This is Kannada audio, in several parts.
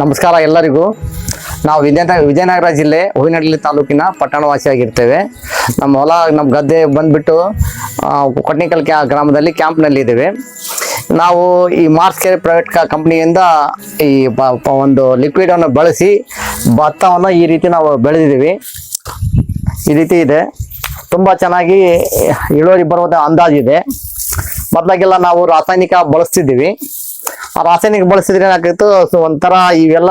ನಮಸ್ಕಾರ ಎಲ್ಲರಿಗೂ. ನಾವು ವಿಜಯನ ವಿಜಯನಗರ ಜಿಲ್ಲೆ ಹೂವಿನಹಳ್ಳಿ ತಾಲೂಕಿನ ಪಟ್ಟಣವಾಸಿಯಾಗಿರ್ತೇವೆ. ನಮ್ಮ ಹೊಲ, ನಮ್ಮ ಗದ್ದೆ ಬಂದ್ಬಿಟ್ಟು ಕೊಟ್ನಿಕಲ್ ಕ್ಯಾ ಗ್ರಾಮದಲ್ಲಿ ಕ್ಯಾಂಪ್ನಲ್ಲಿದ್ದೇವೆ ನಾವು ಈ ಮಾರ್ಸ್ ಕೇರ್ ಪ್ರೈವೇಟ್ ಕಂಪ್ನಿಯಿಂದ ಈ ಒಂದು ಲಿಕ್ವಿಡ್ ಅನ್ನು ಬಳಸಿ ಭತ್ತವನ್ನು ಈ ರೀತಿ ನಾವು ಬೆಳೆದಿದ್ದೀವಿ. ಈ ರೀತಿ ಇದೆ. ತುಂಬ ಚೆನ್ನಾಗಿ ಇಳುವರಿ ಬರುವುದ ಅಂದಾಜಿದೆ ಮೊದಲಾಗೆಲ್ಲ ನಾವು ರಾಸಾಯನಿಕ ಬಳಸ್ತಿದ್ದೀವಿ. ಆ ರಾಸಾಯನಿಕ ಬಳಸಿದ್ರೆ ಏನಾಗ್ತಿತ್ತು? ಸೊ, ಒಂಥರ ಇವೆಲ್ಲ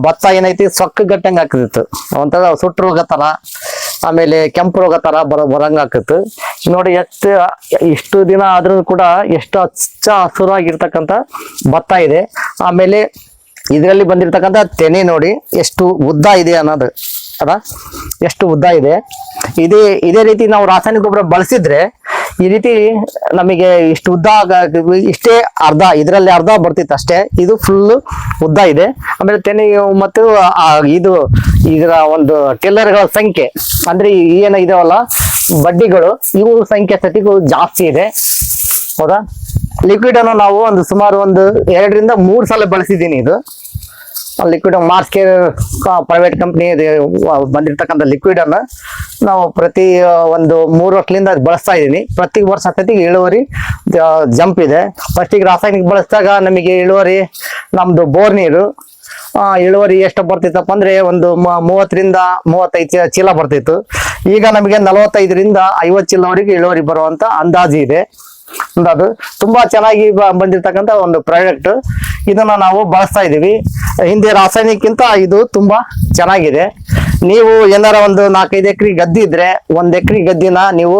ಭತ್ತ ಏನೈತಿ ಸೊಕ್ಕ ಗಟ್ಟಂಗೆ ಆಗ್ತಿತ್ತು. ಒಂಥರ ಸುಟ್ಟು ರೋಗ ಥರ ಆಮೇಲೆ ಕೆಂಪು ರೋಗ ತರ ಬರ ಬರಂಗ ಆಕತ್ತು ನೋಡಿ ಎಷ್ಟು, ಇಷ್ಟು ದಿನ ಆದ್ರೂ ಕೂಡ ಎಷ್ಟು ಹಚ್ಚ ಹಸುರಾಗಿರ್ತಕ್ಕಂಥ ಭತ್ತ ಇದೆ. ಆಮೇಲೆ ಇದರಲ್ಲಿ ಬಂದಿರತಕ್ಕಂಥ ತೆನೆ ನೋಡಿ, ಎಷ್ಟು ಉದ್ದ ಇದೆ ಅನ್ನೋದು. ಅದ. ಎಷ್ಟು ಉದ್ದ ಇದೆ. ಇದೇ ಇದೇ ರೀತಿ ನಾವು ರಾಸಾಯನಿಕ ಗೊಬ್ಬರ ಬಳಸಿದ್ರೆ ಈ ರೀತಿ ನಮಗೆ ಇಷ್ಟು ಉದ್ದ ಇಷ್ಟೇ ಅರ್ಧ, ಇದರಲ್ಲಿ ಅರ್ಧ ಬರ್ತಿತ್ತು ಅಷ್ಟೇ. ಇದು ಫುಲ್ ಉದ್ದ ಇದೆ. ಆಮೇಲೆ ತೆನೆ, ಮತ್ತು ಇದು ಇದರ ಒಂದು ಟೆಲ್ಲರ್ಗಳ ಸಂಖ್ಯೆ. ಅಂದ್ರೆ ಏನ ಇದಾವಲ್ಲ, ಬಡ್ಡಿಗಳು, ಇವು ಸಂಖ್ಯೆ ಸತಿಗೂ ಜಾಸ್ತಿ ಇದೆ. ಹೌದಾ? ಲಿಕ್ವಿಡ್ ಅನ್ನು ನಾವು ಒಂದು ಸುಮಾರು ಒಂದು ಎರಡರಿಂದ ಮೂರು ಸಲ ಬಳಸಿದ್ದೀನಿ ಇದು. Liquid Mars care private company ಬಂದಿರತಕ್ಕಂಥ ಲಿಕ್ವಿಡ್ ಅನ್ನ ನಾವು ಪ್ರತಿ ಒಂದು ಮೂರು ವರ್ಷದಿಂದ ಬಳಸ್ತಾ ಇದ್ದೀನಿ. ಪ್ರತಿ ವರ್ಷ ಸತತಿ ಇಳುವರಿ ಜಂಪ್ ಇದೆ. ಫಸ್ಟಿಗೆ ರಾಸಾಯನಿಕ ಬಳಸಿದಾಗ ನಮಗೆ ಇಳುವರಿ, ನಮ್ದು ಬೋರ್ ನೀರು ಇಳುವರಿ ಎಷ್ಟು ಬರ್ತಿತ್ತಪ್ಪ ಅಂದ್ರೆ ಒಂದು ಮೂವತ್ತರಿಂದ ಮೂವತ್ತೈದು ಚೀಲ- ಬರ್ತಿತ್ತು. ಈಗ ನಮಗೆ ನಲವತ್ತೈದರಿಂದ ಐವತ್ತು ಚೀಲವರೆಗೆ ಇಳುವರಿ ಬರುವಂತ ಅಂದಾಜು ಇದೆ. ಅಂದಾಜು. ತುಂಬಾ ಚೆನ್ನಾಗಿ ಬಂದಿರತಕ್ಕಂತ ಒಂದು ಪ್ರಾಡಕ್ಟ್ ಇದನ್ನ ನಾವು ಬಳಸ್ತಾ ಇದೀವಿ ಹಿಂದೆ ರಾಸಾಯನಿಕಿಂತ ಇದು ತುಂಬಾ ಚೆನ್ನಾಗಿದೆ. ನೀವು ಏನಾರ ಒಂದು ನಾಲ್ಕೈದು ಎಕರೆ ಗದ್ದೆ ಇದ್ರೆ, ಒಂದ್ ಎಕರೆ ಗದ್ದಿನ ನೀವು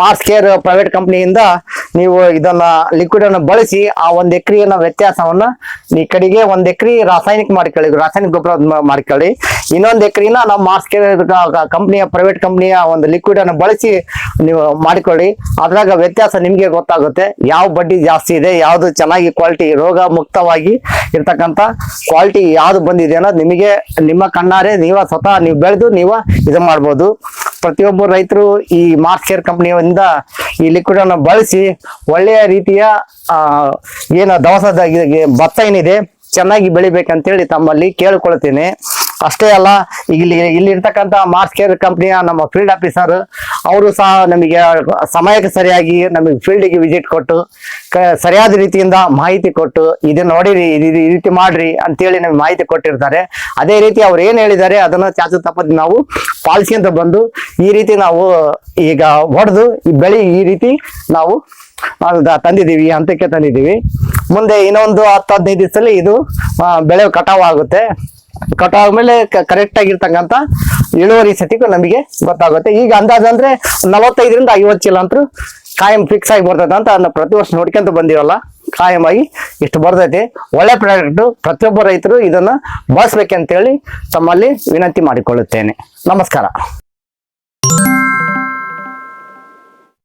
ಮಾರ್ಸ್ ಕೇರ್ ಪ್ರೈವೇಟ್ ಕಂಪ್ನಿಯಿಂದ ನೀವು ಇದನ್ನ ಲಿಕ್ವಿಡ್ ಅನ್ನು ಬಳಸಿ ಆ ಒಂದ್ ಎಕರೆನ ವ್ಯತ್ಯಾಸವನ್ನ ಈ ಕಡೆಗೆ ಒಂದ್ ಎಕರೆ ರಾಸಾಯನಿಕ ಮಾಡ್ಕೊಳ್ಳಿ, ರಾಸಾಯನಿಕ ಗೊಬ್ಬರ ಮಾಡ್ಕೊಳ್ಳಿ. ಇನ್ನೊಂದ್ ಎಕರೆನ ನಾವು ಮಾರ್ಸ್ ಕೇರ್ ಕಂಪ್ನಿಯ ಪ್ರೈವೇಟ್ ಕಂಪ್ನಿಯ ಒಂದು ಲಿಕ್ವಿಡ್ ಅನ್ನು ಬಳಸಿ ನೀವು ಮಾಡಿಕೊಳ್ಳಿ. ಅದ್ರಾಗ ವ್ಯತ್ಯಾಸ ನಿಮ್ಗೆ ಗೊತ್ತಾಗುತ್ತೆ. ಯಾವ ಬಡ್ಡಿ ಜಾಸ್ತಿ ಇದೆ, ಯಾವ್ದು ಚೆನ್ನಾಗಿ ಕ್ವಾಲಿಟಿ ರೋಗ ಮುಕ್ತವಾಗಿ ಇರ್ತಕ್ಕಂಥ ಕ್ವಾಲಿಟಿ ಯಾವ್ದು ಬಂದಿದೆ ಅನ್ನೋದು ನಿಮಗೆ ನಿಮ್ಮ ಕಣ್ಣಾರೆ, ನೀವ ಸ್ವತಃ ನೀವು ಬೆಳೆದು ನೀವ ಇದು ಮಾಡ್ಬೋದು. ಪ್ರತಿಯೊಬ್ಬ ರೈತರು ಈ ಮಾರ್ಕ್ ಶೇರ್ ಕಂಪ್ನಿಯಿಂದ ಈ ಲಿಕ್ವಿಡ್ ಅನ್ನು ಬಳಸಿ ಒಳ್ಳೆಯ ರೀತಿಯ ಏನ ದವಸದ ಭತ್ತ ಏನಿದೆ, ಚೆನ್ನಾಗಿ ಬೆಳಿಬೇಕಂತೇಳಿ ತಮ್ಮಲ್ಲಿ ಕೇಳ್ಕೊಳ್ತೀನಿ. ಅಷ್ಟೇ ಅಲ್ಲ, ಇಲ್ಲಿ ಇಲ್ಲಿರ್ತಕ್ಕಂಥ ಮಾರ್ಸ್ ಕೇರ್ ಕಂಪ್ನಿಯ ನಮ್ಮ ಫೀಲ್ಡ್ ಆಫೀಸರ್ ಅವರು ಸಹ ನಮಗೆ ಸಮಯಕ್ಕೆ ಸರಿಯಾಗಿ ನಮಗೆ ಫೀಲ್ಡಿಗೆ ವಿಸಿಟ್ ಕೊಟ್ಟು ಸರಿಯಾದ ರೀತಿಯಿಂದ ಮಾಹಿತಿ ಕೊಟ್ಟು ಇದನ್ನ ನೋಡಿರಿ ಇದು, ಈ ರೀತಿ ಮಾಡ್ರಿ ಅಂತೇಳಿ ನಮಗೆ ಮಾಹಿತಿ ಕೊಟ್ಟಿರ್ತಾರೆ. ಅದೇ ರೀತಿ ಅವ್ರು ಏನು ಹೇಳಿದ್ದಾರೆ ಅದನ್ನ ಚಾಚು ತಪ್ಪದ ನಾವು ಪಾಲಿಸ್ಕೊಂತ ಬಂದು ಈ ರೀತಿ ನಾವು ಈಗ ಹೊಡೆದು, ಈ ಬೆಳೆ ಈ ರೀತಿ ನಾವು ತಂದಿದ್ದೀವಿ ಹಂತಕ್ಕೆ ತಂದಿದ್ದೀವಿ. ಮುಂದೆ ಇನ್ನೊಂದು ಹತ್ತು ಹದಿನೈದು ದಿವಸದಲ್ಲಿ ಇದು ಬೆಳೆ ಕಟಾವು ಆಗುತ್ತೆ. ಕಟಾವ್ ಆದ್ಮೇಲೆ ಕರೆಕ್ಟ್ ಆಗಿರ್ತಕ್ಕಂತ ಇಳುವರಿ ಸತಿಗೂ ನಮಗೆ ಗೊತ್ತಾಗುತ್ತೆ. ಈಗ ಅಂದಾಜು ಅಂದ್ರೆ ನಲವತ್ತೈದರಿಂದ ಐವತ್ತು ಚೀಲ ಅಂತೂ ಕಾಯಂ ಫಿಕ್ಸ್ ಆಗಿ ಬರ್ತೈತೆ ಅಂತ ಅದನ್ನ ಪ್ರತಿ ವರ್ಷ ನೋಡ್ಕೊಂತ ಬಂದಿರಲ್ಲ ಕಾಯಮಾಗಿ ಇಷ್ಟು ಬರ್ತೈತಿ. ಒಳ್ಳೆ ಪ್ರಾಡಕ್ಟ್ ಪ್ರತಿಯೊಬ್ಬ ರೈತರು ಇದನ್ನ ಬಳಸ್ಬೇಕಂತೇಳಿ ತಮ್ಮಲ್ಲಿ ವಿನಂತಿ ಮಾಡಿಕೊಳ್ಳುತ್ತೇನೆ. ನಮಸ್ಕಾರ.